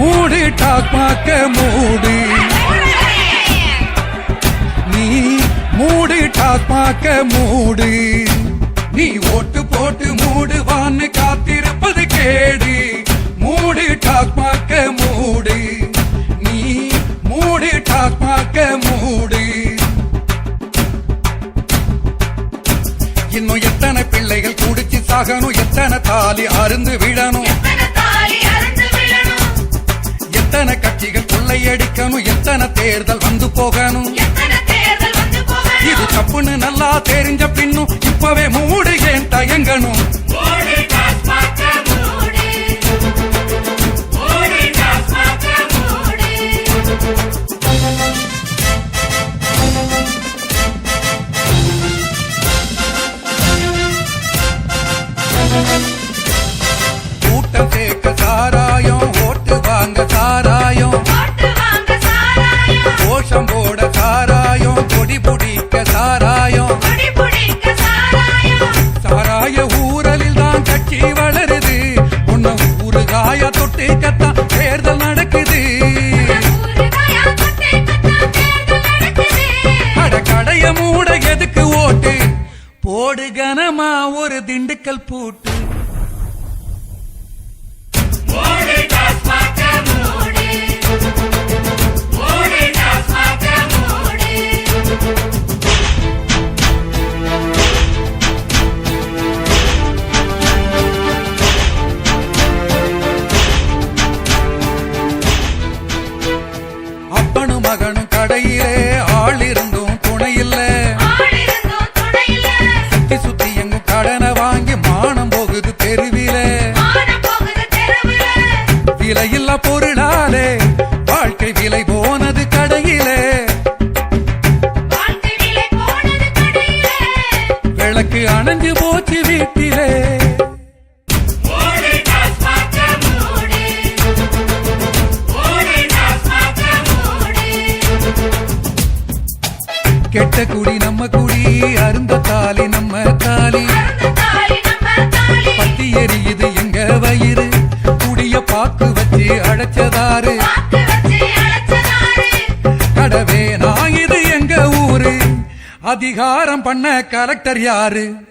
மூடு டாக்மாக்க மூடு. நீ மூடு டாக்மாக்க மூடு. நீ ஓட்டு போட்டு மூடுவான்னு காத்திருப்பது கேடு. மூடு டாக்மாக்க மூடு. நீ மூடு டாக்மாக்க மூடு. இன்னும் எத்தனை பிள்ளைகள் குடிச்சு சாகணும் எத்தனை தாலி அருந்து விழணும் எத்தனை தேர்தல் வந்து போகணும்? இது தப்புன்னு நல்லா தெரிஞ்ச பின்னும் இப்பவே மூடு ஏன் தயங்கணும்? கூட்டம் சாராயம் ஓட்டு வாங்க சாராயம். பிடிக்க சாராயம். சாராய ஊரலில் தான் கட்சி வளருது. உன்ன ஊறுகாய தொட்டு கத்தான் தேர்தல் நடக்குது. கடைய மூட எதுக்கு ஓட்டு? போடு கனமா ஒரு திண்டுக்கல் பூட்டு. விலை போனது கடையிலே. விளக்கு அணைஞ்சு போச்சு வீட்டிலே. கெட்ட குடி நம்ம குடி அருந்த தாலி நம்ம தாலி. பத்தி எரியுது எங்க வயிறு? குடிய பாக்கு வச்சு அழைச்சதாரு கடவே. நான் இது எங்க ஊரு? அதிகாரம் பண்ண கலெக்டர் யாரு?